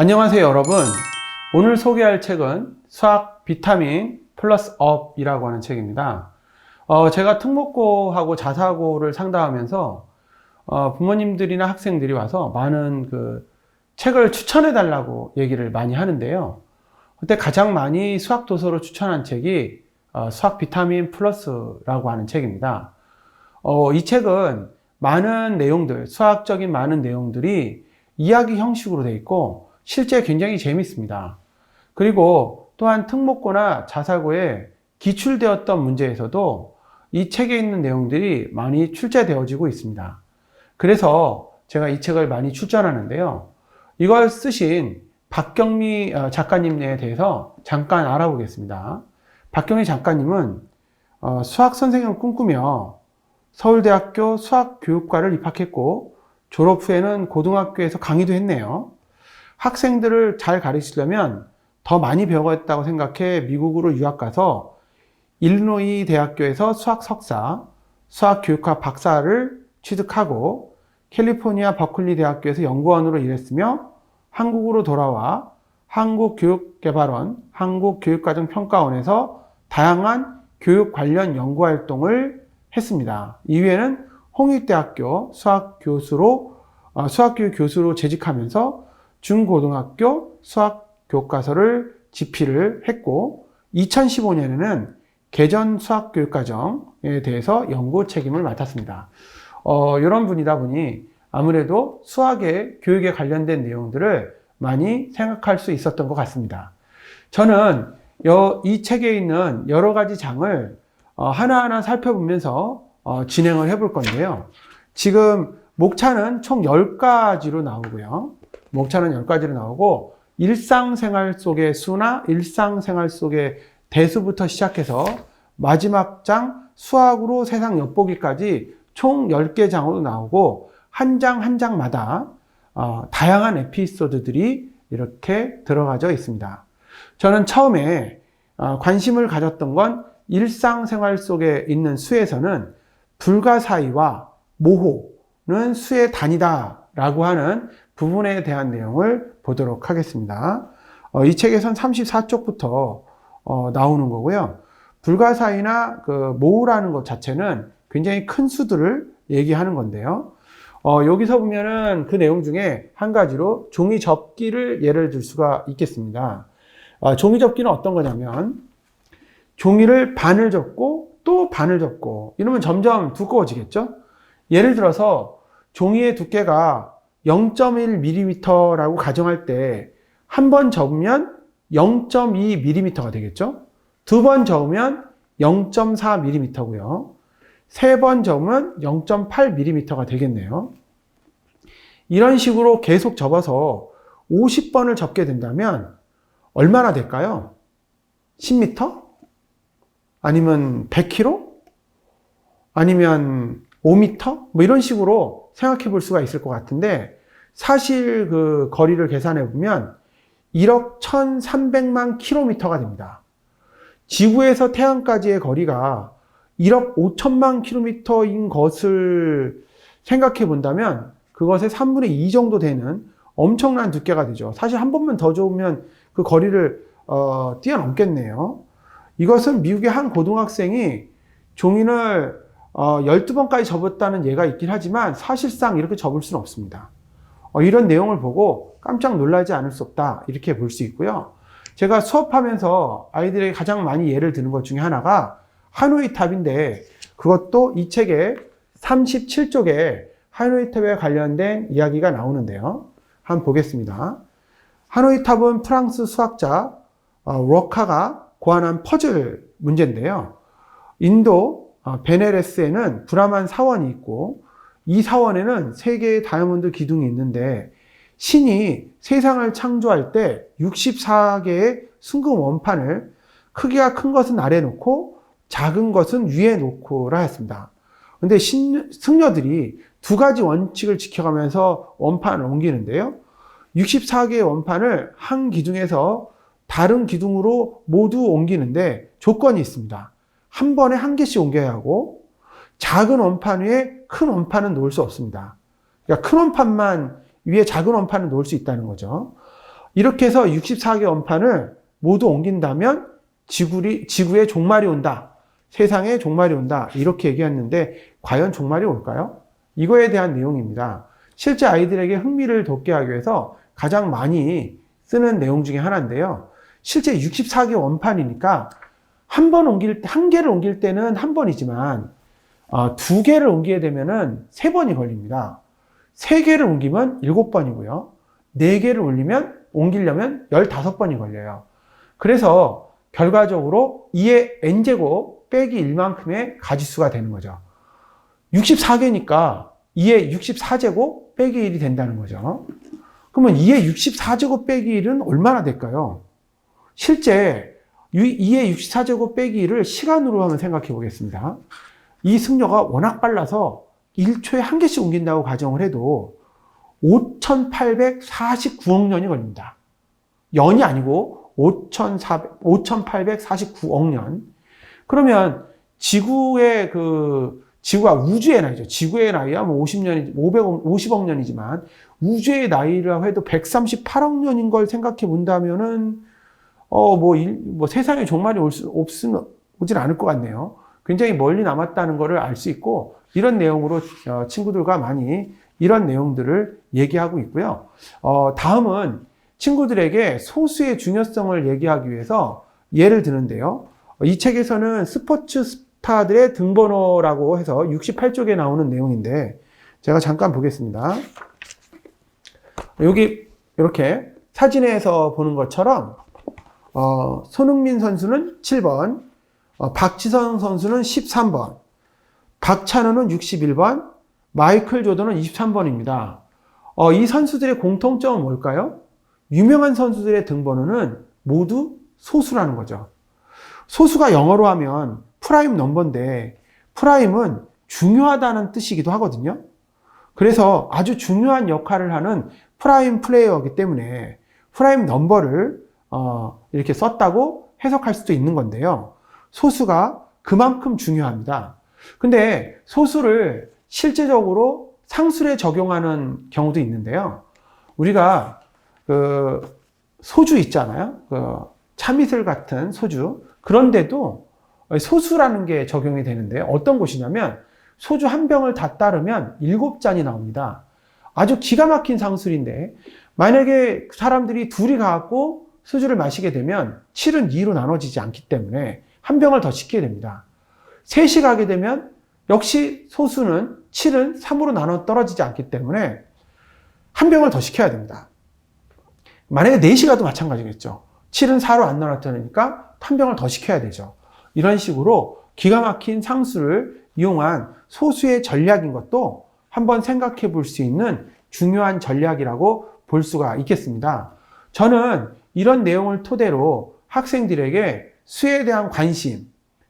안녕하세요, 여러분. 오늘 소개할 책은 수학 비타민 플러스 업이라고 하는 책입니다. 어, 제가 특목고하고 자사고를 상담하면서 어, 부모님들이나 학생들이 와서 많은 그 책을 추천해 달라고 얘기를 많이 하는데요. 그때 가장 많이 수학 도서로 추천한 책이 어, 수학 비타민 플러스라고 하는 책입니다. 어, 이 책은 많은 내용들, 수학적인 많은 내용들이 이야기 형식으로 되어 있고 실제 굉장히 재밌습니다. 그리고 또한 특목고나 자사고에 기출되었던 문제에서도 이 책에 있는 내용들이 많이 출제되어지고 있습니다. 그래서 제가 이 책을 많이 추천하는데요. 이걸 쓰신 박경미 어, 작가님에 대해서 잠깐 알아보겠습니다. 박경미 작가님은 어, 수학 선생님을 꿈꾸며 서울대학교 수학교육과를 입학했고 졸업 후에는 고등학교에서 강의도 했네요. 학생들을 잘 가르치려면 더 많이 배워야겠다고 생각해 미국으로 유학 가서 일리노이 대학교에서 수학 석사, 수학 교육학 박사를 취득하고 캘리포니아 버클리 대학교에서 연구원으로 일했으며 한국으로 돌아와 한국교육개발원, 한국교육과정평가원에서 다양한 교육 관련 연구 활동을 했습니다. 이후에는 홍익대학교 수학교수로 어, 수학교육 교수로 재직하면서 중고등학교 수학 교과서를 집필을 했고 2015년에는 개전 수학 교육과정에 대해서 연구 책임을 맡았습니다. 어, 이런 분이다 보니 아무래도 수학의 교육에 관련된 내용들을 많이 생각할 수 있었던 것 같습니다. 저는 여, 이 책에 있는 여러 가지 장을 어, 하나하나 살펴보면서 어, 진행을 해볼 건데요. 지금 목차는 총 10가지로 나오고요. 목차는 10가지로 나오고 일상생활 속의 수나 일상생활 속의 대수부터 시작해서 마지막 장 수학으로 세상 엿보기까지 총 10개 장으로 나오고 한장한 장마다 어, 다양한 에피소드들이 이렇게 들어가져 있습니다. 저는 처음에 어, 관심을 가졌던 건 일상생활 속에 있는 수에서는 불가사의와 모호는 수의 단위다라고 하는 부분에 대한 내용을 보도록 하겠습니다. 어, 이 책에선 34쪽부터 어, 나오는 거고요. 불가사의나 그 모호라는 것 자체는 굉장히 큰 수들을 얘기하는 건데요. 어, 여기서 보면은 그 내용 중에 한 가지로 종이 접기를 예를 들 수가 있겠습니다. 어, 종이 접기는 어떤 거냐면 종이를 반을 접고 또 반을 접고 이러면 점점 두꺼워지겠죠? 예를 들어서 종이의 두께가 0.1mm라고 가정할 때 한 번 접으면 0.2mm가 되겠죠? 두 번 접으면 0.4mm고요. 세 번 접으면 0.8mm가 되겠네요. 이런 식으로 계속 접어서 50번을 접게 된다면 얼마나 될까요? 10m? 아니면 100km? 아니면 5m? 뭐 이런 식으로 생각해 볼 수가 있을 것 같은데 사실 그 거리를 계산해 보면 1억 1300만 킬로미터가 됩니다. 지구에서 태양까지의 거리가 1억 5천만 킬로미터인 것을 생각해 본다면 그것의 3분의 2 정도 되는 엄청난 두께가 되죠. 사실 한 번만 더 좋으면 그 거리를 어, 뛰어넘겠네요. 이것은 미국의 한 고등학생이 종이를 어, 12번까지 접었다는 예가 있긴 하지만 사실상 이렇게 접을 수는 없습니다. 어, 이런 내용을 보고 깜짝 놀라지 않을 수 없다. 이렇게 볼 수 있고요. 제가 수업하면서 아이들에게 가장 많이 예를 드는 것 중에 하나가 하노이 탑인데 그것도 이 책의 37쪽에 하노이 탑에 관련된 이야기가 나오는데요. 한번 보겠습니다. 하노이 탑은 프랑스 수학자 어, 로카가 고안한 퍼즐 문제인데요. 인도 어, 베네레스에는 브라만 사원이 있고 이 사원에는 세 개의 다이아몬드 기둥이 있는데 신이 세상을 창조할 때 64개의 순금 원판을 크기가 큰 것은 아래 놓고 작은 것은 위에 놓고라 했습니다. 근데 신, 승려들이 두 가지 원칙을 지켜가면서 원판을 옮기는데요. 64개의 원판을 한 기둥에서 다른 기둥으로 모두 옮기는데 조건이 있습니다. 한 번에 한 개씩 옮겨야 하고 작은 원판 위에 큰 원판은 놓을 수 없습니다. 그러니까 큰 원판만 위에 작은 원판을 놓을 수 있다는 거죠. 이렇게 해서 64개 원판을 모두 옮긴다면 지구리, 지구에 종말이 온다. 세상에 종말이 온다. 이렇게 얘기했는데 과연 종말이 올까요? 이거에 대한 내용입니다. 실제 아이들에게 흥미를 돋게 하기 위해서 가장 많이 쓰는 내용 중에 하나인데요. 실제 64개 원판이니까 한 번 옮길, 한 개를 옮길 때는 한 번이지만, 어, 두 개를 옮기게 되면은 세 번이 걸립니다. 세 개를 옮기면 일곱 번이고요. 네 개를 올리면, 옮기려면 15번이 걸려요. 그래서 결과적으로 2의 n제곱 빼기 1만큼의 가지수가 되는 거죠. 64개니까 2의 64제곱 빼기 1이 된다는 거죠. 그러면 2의 64제곱 빼기 1은 얼마나 될까요? 실제 2의 64제곱 빼기 1을 시간으로 한번 생각해 보겠습니다. 이 승려가 워낙 빨라서 1초에 한 개씩 옮긴다고 가정을 해도 5,849억 년이 걸립니다. 연이 아니고 5,400, 5,849억 년. 그러면 지구의 그, 지구가 우주의 나이죠. 지구의 나이야 뭐 50년이, 500억, 50억 년이지만 우주의 나이라 해도 138억 년인 걸 생각해 본다면은 어, 뭐, 일, 뭐 세상에 종말이 올 수, 없으면, 오진 않을 것 같네요. 굉장히 멀리 남았다는 것을 알 수 있고, 이런 내용으로 어, 친구들과 많이 이런 내용들을 얘기하고 있고요. 어, 다음은 친구들에게 소수의 중요성을 얘기하기 위해서 예를 드는데요. 이 책에서는 스포츠 스타들의 등번호라고 해서 68쪽에 나오는 내용인데, 제가 잠깐 보겠습니다. 여기 이렇게 사진에서 보는 것처럼 어, 손흥민 선수는 7번, 어, 박지성 선수는 13번, 박찬호는 61번, 마이클 조던은 23번입니다. 어, 이 선수들의 공통점은 뭘까요? 유명한 선수들의 등번호는 모두 소수라는 거죠. 소수가 영어로 하면 프라임 넘버인데 프라임은 중요하다는 뜻이기도 하거든요. 그래서 아주 중요한 역할을 하는 프라임 플레이어이기 때문에 프라임 넘버를 어, 이렇게 썼다고 해석할 수도 있는 건데요. 소수가 그만큼 중요합니다. 근데 소수를 실제적으로 상술에 적용하는 경우도 있는데요. 우리가 그 소주 있잖아요. 그 참이슬 같은 소주. 그런데도 소수라는 게 적용이 되는데 어떤 곳이냐면 소주 한 병을 다 따르면 일곱 잔이 나옵니다. 아주 기가 막힌 상술인데 만약에 사람들이 둘이 가갖고 소주를 마시게 되면 7은 2로 나눠지지 않기 때문에 한 병을 더 시키게 됩니다. 셋이 가게 되면 역시 소수는 7은 3으로 나눠 떨어지지 않기 때문에 한 병을 더 시켜야 됩니다. 만약에 4시 가도 마찬가지겠죠. 7은 4로 안 나눠지니까 한 병을 더 시켜야 되죠. 이런 식으로 기가 막힌 상수를 이용한 소수의 전략인 것도 한번 생각해 볼 수 있는 중요한 전략이라고 볼 수가 있겠습니다. 저는 이런 내용을 토대로 학생들에게 수에 대한 관심,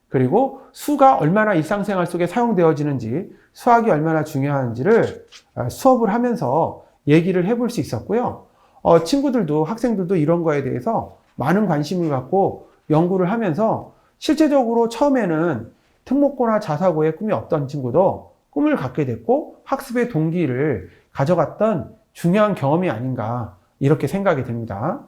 그리고 수가 얼마나 일상생활 속에 사용되어지는지, 수학이 얼마나 중요한지를 어, 수업을 하면서 얘기를 해볼 수 있었고요. 어, 친구들도, 학생들도 이런 거에 대해서 많은 관심을 갖고 연구를 하면서 실제적으로 처음에는 특목고나 자사고에 꿈이 없던 친구도 꿈을 갖게 됐고 학습의 동기를 가져갔던 중요한 경험이 아닌가 이렇게 생각이 됩니다.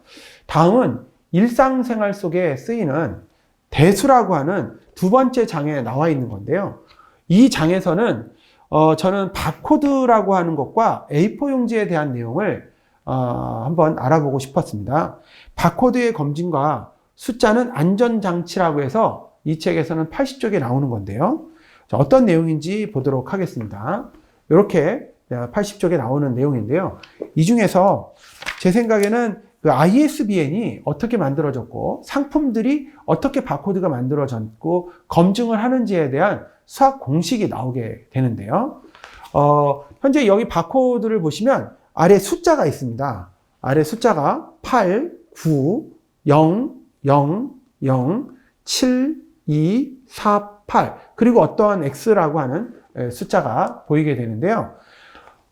다음은 일상생활 속에 쓰이는 대수라고 하는 두 번째 장에 나와 있는 건데요. 이 장에서는 어, 저는 바코드라고 하는 것과 A4 용지에 대한 내용을 어, 한번 알아보고 싶었습니다. 바코드의 검진과 숫자는 안전장치라고 해서 이 책에서는 80쪽에 나오는 건데요. 자, 어떤 내용인지 보도록 하겠습니다. 이렇게 80쪽에 나오는 내용인데요. 이 중에서 제 생각에는 그 ISBN이 어떻게 만들어졌고 상품들이 어떻게 바코드가 만들어졌고 검증을 하는지에 대한 수학 공식이 나오게 되는데요. 어, 현재 여기 바코드를 보시면 아래 숫자가 있습니다. 아래 숫자가 8, 9, 0, 0, 0, 7, 2, 4, 8 그리고 어떠한 x라고 하는 숫자가 보이게 되는데요.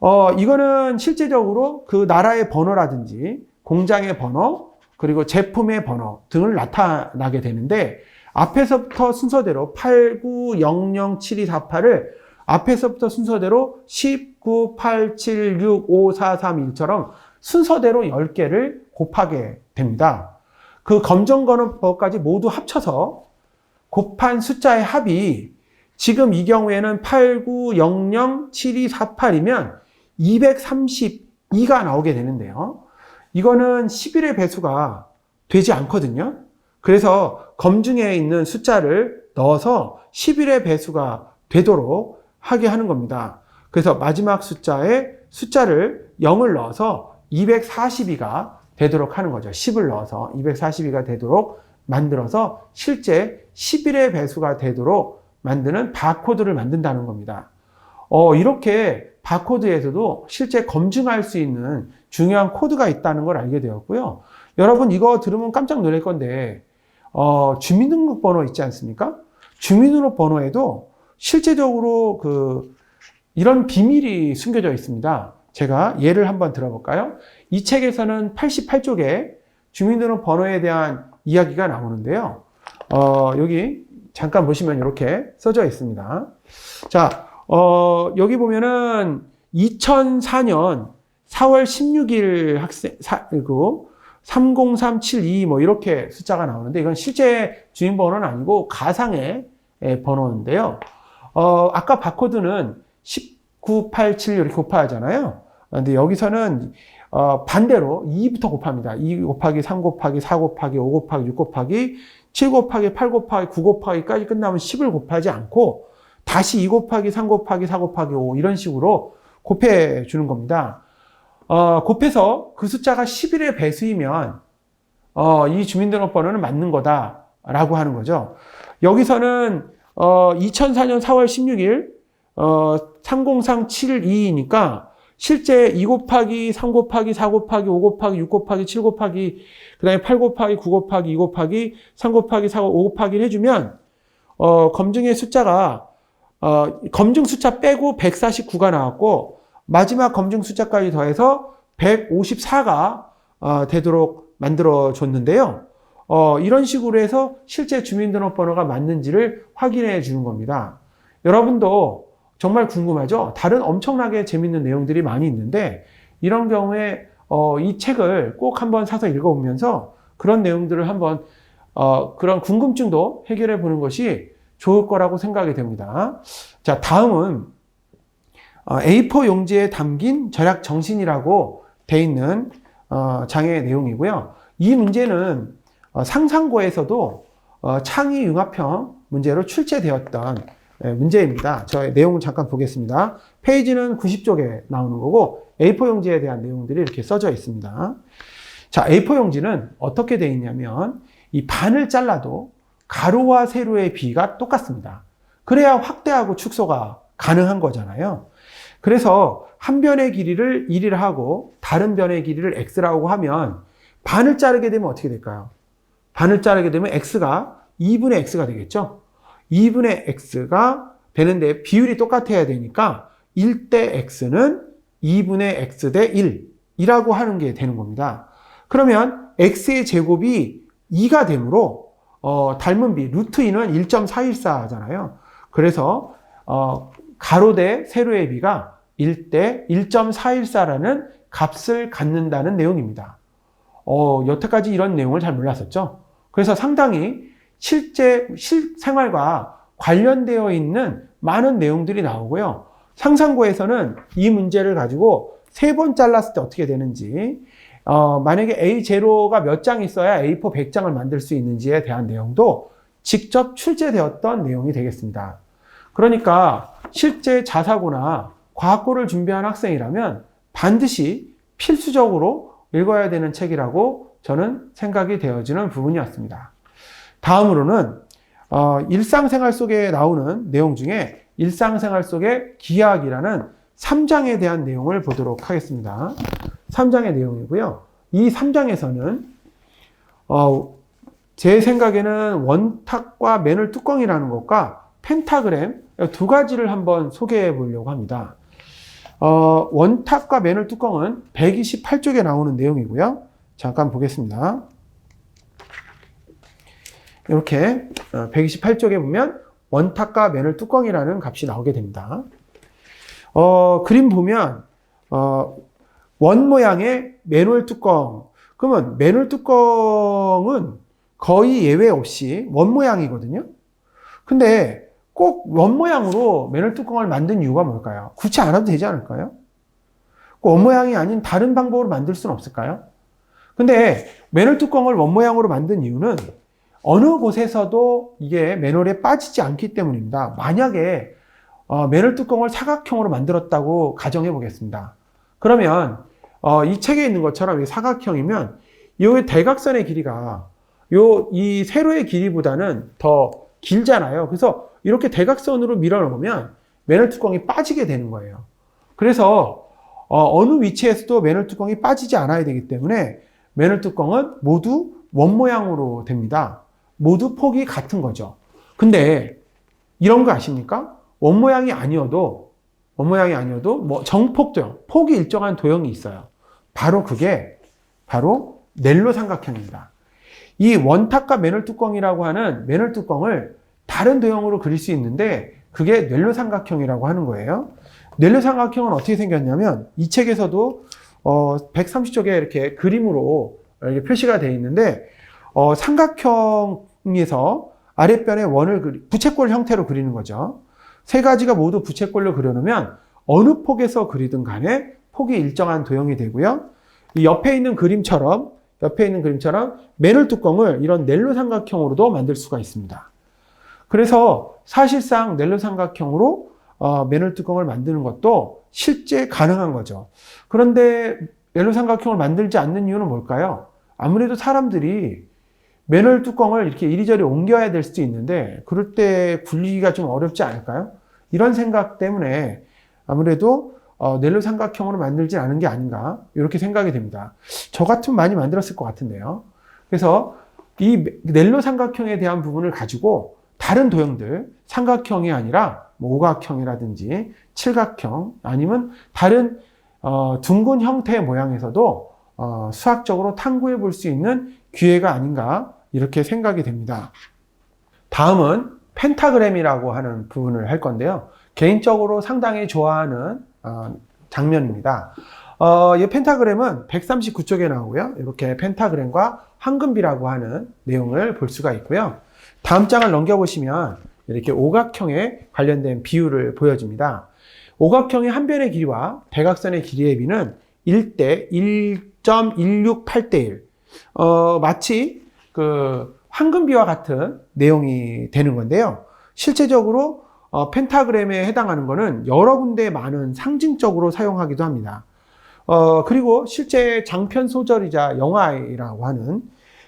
어, 이거는 실제적으로 그 나라의 번호라든지 공장의 번호 그리고 제품의 번호 등을 나타나게 되는데 앞에서부터 순서대로 8, 9, 0, 0, 7, 2, 4, 8을 앞에서부터 순서대로 10, 9, 8, 7, 6, 5, 4, 3, 1처럼 순서대로 10개를 곱하게 됩니다. 그 검정거는법까지 모두 합쳐서 곱한 숫자의 합이 지금 이 경우에는 89007248이면 232가 나오게 되는데요. 이거는 11의 배수가 되지 않거든요. 그래서 검증에 있는 숫자를 넣어서 11의 배수가 되도록 하게 하는 겁니다. 그래서 마지막 숫자에 숫자를 0을 넣어서 242가 되도록 하는 거죠. 10을 넣어서 242가 되도록 만들어서 실제 11의 배수가 되도록 만드는 바코드를 만든다는 겁니다. 어, 이렇게 바코드에서도 실제 검증할 수 있는 중요한 코드가 있다는 걸 알게 되었고요. 여러분 이거 들으면 깜짝 놀랄 건데 어, 주민등록번호 있지 않습니까? 주민등록번호에도 실제적으로 그 이런 비밀이 숨겨져 있습니다. 제가 예를 한번 들어볼까요? 이 책에서는 88쪽에 주민등록번호에 대한 이야기가 나오는데요. 어, 여기 잠깐 보시면 이렇게 써져 있습니다. 자, 어, 여기 보면은 2004년 4월 16일 학생, 사, 그, 30372뭐 이렇게 숫자가 나오는데 이건 실제 주민번호는 아니고 가상의 예, 번호인데요. 어, 아까 바코드는 1987 이렇게 곱하잖아요. 근데 여기서는 어, 반대로 2부터 곱합니다. 2 곱하기 3 곱하기 4 곱하기 5 곱하기 6 곱하기 7 곱하기 8 곱하기 9 곱하기까지 끝나면 10을 곱하지 않고 다시 2 곱하기 3 곱하기 4 곱하기 5 이런 식으로 곱해 주는 겁니다. 어, 곱해서 그 숫자가 11의 배수이면 어, 이 주민등록번호는 맞는 거다라고 하는 거죠. 여기서는 어, 2004년 4월 16일 어, 303722니까 실제 2 곱하기 3 곱하기 4 곱하기 5 곱하기 6 곱하기 7 곱하기 그 다음에 8 곱하기 9 곱하기 2 곱하기 3 곱하기 4 5 곱하기를 해주면 어, 검증의 숫자가 어, 검증 숫자 빼고 149가 나왔고 마지막 검증 숫자까지 더해서 154가 어, 되도록 만들어 줬는데요. 어, 이런 식으로 해서 실제 주민등록번호가 맞는지를 확인해 주는 겁니다. 여러분도 정말 궁금하죠? 다른 엄청나게 재밌는 내용들이 많이 있는데 이런 경우에 어, 이 책을 꼭 한번 사서 읽어보면서 그런 내용들을 한번 어, 그런 궁금증도 해결해 보는 것이 좋을 거라고 생각이 됩니다. 자, 다음은 어, A4 용지에 담긴 절약 정신이라고 돼 있는 어, 장의 내용이고요. 이 문제는 어, 상상고에서도 어, 창의 융합형 문제로 출제되었던 예, 문제입니다. 저의 내용을 잠깐 보겠습니다. 페이지는 90쪽에 나오는 거고 A4 용지에 대한 내용들이 이렇게 써져 있습니다. 자, A4 용지는 어떻게 되어 있냐면 이 반을 잘라도 가로와 세로의 비가 똑같습니다. 그래야 확대하고 축소가 가능한 거잖아요. 그래서 한 변의 길이를 1이라 하고 다른 변의 길이를 x라고 하면 반을 자르게 되면 어떻게 될까요? 반을 자르게 되면 x가 2분의 x가 되겠죠? 2분의 x가 되는데 비율이 똑같아야 되니까 1대 x는 2분의 x 대 1 이라고 하는 게 되는 겁니다. 그러면 x의 제곱이 2가 되므로 어, 닮은 비 루트 2는 1.414잖아요. 그래서 어, 가로 대 세로의 비가 1대 1.414라는 값을 갖는다는 내용입니다. 어, 여태까지 이런 내용을 잘 몰랐었죠. 그래서 상당히 실제 실생활과 관련되어 있는 많은 내용들이 나오고요. 상상고에서는 이 문제를 가지고 세 번 잘랐을 때 어떻게 되는지, 어, 만약에 A0가 몇 장 있어야 A4 100장을 만들 수 있는지에 대한 내용도 직접 출제되었던 내용이 되겠습니다. 그러니까 실제 자사고나 과학고를 준비한 학생이라면 반드시 필수적으로 읽어야 되는 책이라고 저는 생각이 되어지는 부분이었습니다. 다음으로는 어, 일상생활 속에 나오는 내용 중에 일상생활 속의 기하학이라는 3장에 대한 내용을 보도록 하겠습니다. 3장의 내용이고요. 이 3장에서는 어, 제 생각에는 원탁과 매눌 뚜껑이라는 것과 펜타그램 두 가지를 한번 소개해 보려고 합니다. 어, 원탁과 매눌 뚜껑은 128쪽에 나오는 내용이고요. 잠깐 보겠습니다. 이렇게 128쪽에 어, 보면 원탁과 맨을 뚜껑이라는 값이 나오게 됩니다. 어, 그림 보면 어, 원 모양의 맨홀 뚜껑. 그러면 맨홀 뚜껑은 거의 예외 없이 원 모양이거든요. 근데 꼭 원 모양으로 맨홀 뚜껑을 만든 이유가 뭘까요? 굳이 안 해도 되지 않을까요? 꼭원 모양이 아닌 다른 방법으로 만들 수는 없을까요? 근데 맨홀 뚜껑을 원 모양으로 만든 이유는 어느 곳에서도 이게 맨홀에 빠지지 않기 때문입니다. 만약에 어, 맨홀 뚜껑을 사각형으로 만들었다고 가정해 보겠습니다. 그러면 어, 이 책에 있는 것처럼 이 사각형이면 이 대각선의 길이가 요 이 세로의 길이보다는 더 길잖아요. 그래서 이렇게 대각선으로 밀어놓으면 맨홀 뚜껑이 빠지게 되는 거예요. 그래서 어, 느 위치에서도 맨홀 뚜껑이 빠지지 않아야 되기 때문에 맨홀 뚜껑은 모두 원 모양으로 됩니다. 모두 폭이 같은 거죠. 근데 이런 거 아십니까? 원 모양이 아니어도 원 모양이 아니어도 뭐 정폭도형, 폭이 일정한 도형이 있어요. 바로 그게 바로 넬로 삼각형입니다. 이 원탁과 맨홀 뚜껑이라고 하는 맨홀 뚜껑을 다른 도형으로 그릴 수 있는데 그게 넬로 삼각형이라고 하는 거예요. 넬로 삼각형은 어떻게 생겼냐면 이 책에서도 어 130쪽에 이렇게 그림으로 이렇게 표시가 되어 있는데 어 삼각형에서 아랫변에 원을 그리, 부채꼴 형태로 그리는 거죠. 세 가지가 모두 부채꼴로 그려놓으면 어느 폭에서 그리든 간에 폭이 일정한 도형이 되고요. 이 옆에 있는 그림처럼 옆에 있는 그림처럼 맨홀 뚜껑을 이런 넬로 삼각형으로도 만들 수가 있습니다. 그래서 사실상 넬로 삼각형으로 어, 맨홀 뚜껑을 만드는 것도 실제 가능한 거죠. 그런데 넬로 삼각형을 만들지 않는 이유는 뭘까요? 아무래도 사람들이 맨홀 뚜껑을 이렇게 이리저리 옮겨야 될 수도 있는데 그럴 때 굴리기가 좀 어렵지 않을까요? 이런 생각 때문에 아무래도 어, 넬로 삼각형으로 만들지 않은 게 아닌가 이렇게 생각이 됩니다. 저 같으면 많이 만들었을 것 같은데요. 그래서 이 넬로 삼각형에 대한 부분을 가지고 다른 도형들 삼각형이 아니라 뭐 오각형이라든지 칠각형 아니면 다른 어, 둥근 형태의 모양에서도 어, 수학적으로 탐구해 볼 수 있는 기회가 아닌가 이렇게 생각이 됩니다. 다음은 펜타그램이라고 하는 부분을 할 건데요. 개인적으로 상당히 좋아하는 어, 장면입니다. 어, 이 펜타그램은 139쪽에 나오고요. 이렇게 펜타그램과 황금비라고 하는 내용을 볼 수가 있고요. 다음 장을 넘겨보시면 이렇게 오각형에 관련된 비율을 보여줍니다. 오각형의 한 변의 길이와 대각선의 길이의 비는 1대 1.168대 1. 어, 마치 그 황금비와 같은 내용이 되는 건데요. 실제적으로 어, 펜타그램에 해당하는 것은 여러 군데 많은 상징적으로 사용하기도 합니다. 어, 그리고 실제 장편 소설이자 영화라고 하는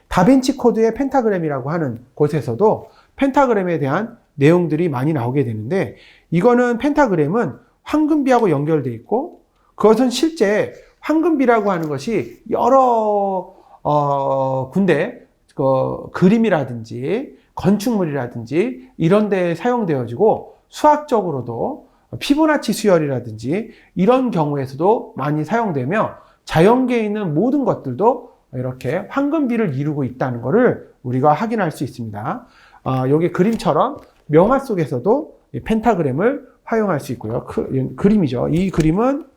다빈치 코드의 펜타그램이라고 하는 곳에서도 펜타그램에 대한 내용들이 많이 나오게 되는데 이거는 펜타그램은 황금비하고 연결되어 있고 그것은 실제 황금비라고 하는 것이 여러 어, 군데 그 그림이라든지 건축물이라든지 이런 데에 사용되어지고 수학적으로도 피보나치 수열이라든지 이런 경우에서도 많이 사용되며 자연계에 있는 모든 것들도 이렇게 황금비를 이루고 있다는 것을 우리가 확인할 수 있습니다. 아, 여기 그림처럼 명화 속에서도 펜타그램을 활용할 수 있고요. 그, 그림이죠. 이 그림은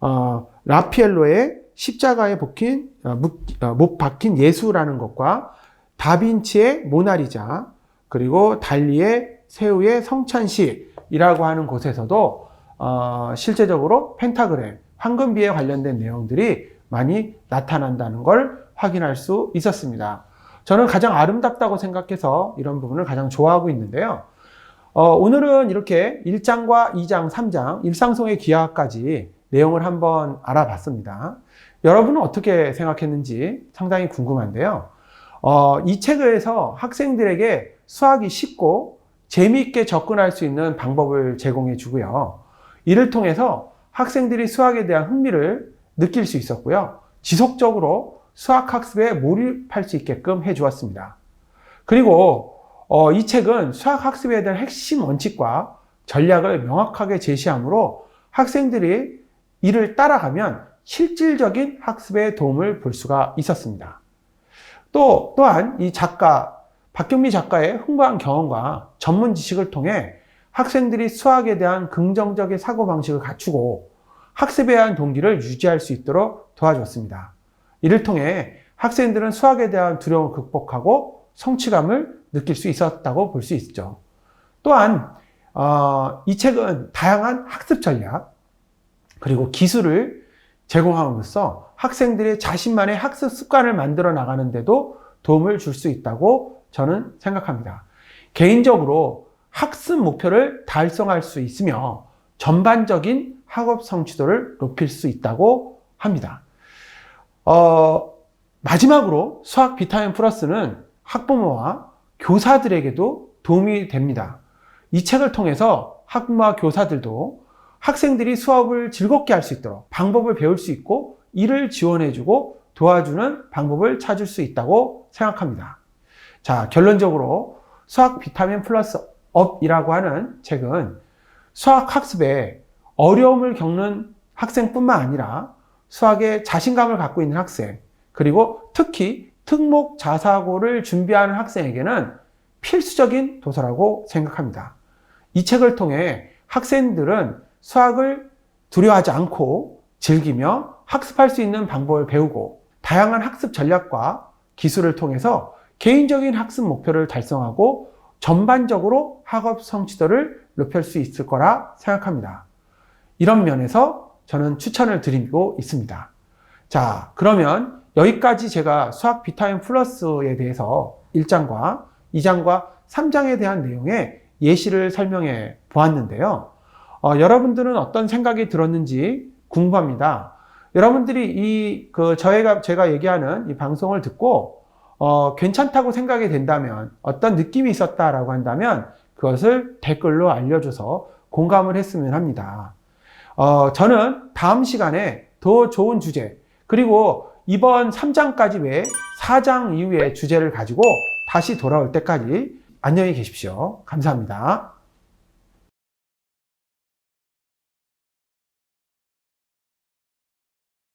어, 라피엘로의 십자가에 박힌, 어, 어, 못 박힌 예수라는 것과 다빈치의 모나리자, 그리고 달리의 새우의 성찬식이라고 하는 곳에서도 어, 실제적으로 펜타그램, 황금비에 관련된 내용들이 많이 나타난다는 걸 확인할 수 있었습니다. 저는 가장 아름답다고 생각해서 이런 부분을 가장 좋아하고 있는데요. 어, 오늘은 이렇게 1장과 2장, 3장, 일상송의 기하까지 내용을 한번 알아봤습니다. 여러분은 어떻게 생각했는지 상당히 궁금한데요. 어, 이 책에서 학생들에게 수학이 쉽고 재미있게 접근할 수 있는 방법을 제공해 주고요. 이를 통해서 학생들이 수학에 대한 흥미를 느낄 수 있었고요. 지속적으로 수학 학습에 몰입할 수 있게끔 해 주었습니다. 그리고 어, 이 책은 수학 학습에 대한 핵심 원칙과 전략을 명확하게 제시하므로 학생들이 이를 따라가면 실질적인 학습에 도움을 볼 수가 있었습니다. 또, 또한 이 작가, 박경미 작가의 풍부한 경험과 전문 지식을 통해 학생들이 수학에 대한 긍정적인 사고방식을 갖추고 학습에 대한 동기를 유지할 수 있도록 도와줬습니다. 이를 통해 학생들은 수학에 대한 두려움을 극복하고 성취감을 느낄 수 있었다고 볼 수 있죠. 또한 어, 이 책은 다양한 학습 전략 그리고 기술을 제공함으로써 학생들의 자신만의 학습 습관을 만들어 나가는데도 도움을 줄 수 있다고 저는 생각합니다. 개인적으로 학습 목표를 달성할 수 있으며 전반적인 학업 성취도를 높일 수 있다고 합니다. 어, 마지막으로 수학 비타민 플러스는 학부모와 교사들에게도 도움이 됩니다. 이 책을 통해서 학부모와 교사들도 학생들이 수업을 즐겁게 할 수 있도록 방법을 배울 수 있고 이를 지원해주고 도와주는 방법을 찾을 수 있다고 생각합니다. 자, 결론적으로 수학 비타민 플러스 업이라고 하는 책은 수학 학습에 어려움을 겪는 학생뿐만 아니라 수학에 자신감을 갖고 있는 학생, 그리고 특히 특목 자사고를 준비하는 학생에게는 필수적인 도서라고 생각합니다. 이 책을 통해 학생들은 수학을 두려워하지 않고 즐기며 학습할 수 있는 방법을 배우고 다양한 학습 전략과 기술을 통해서 개인적인 학습 목표를 달성하고 전반적으로 학업 성취도를 높일 수 있을 거라 생각합니다. 이런 면에서 저는 추천을 드리고 있습니다. 자, 그러면 여기까지 제가 수학 비타민 플러스에 대해서 1장과 2장과 3장에 대한 내용의 예시를 설명해 보았는데요. 어, 여러분들은 어떤 생각이 들었는지 궁금합니다. 여러분들이 이, 그, 저희가, 제가 얘기하는 이 방송을 듣고, 어, 괜찮다고 생각이 된다면, 어떤 느낌이 있었다라고 한다면, 그것을 댓글로 알려줘서 공감을 했으면 합니다. 어, 저는 다음 시간에 더 좋은 주제, 그리고 이번 3장까지 외에 4장 이후의 주제를 가지고 다시 돌아올 때까지 안녕히 계십시오. 감사합니다.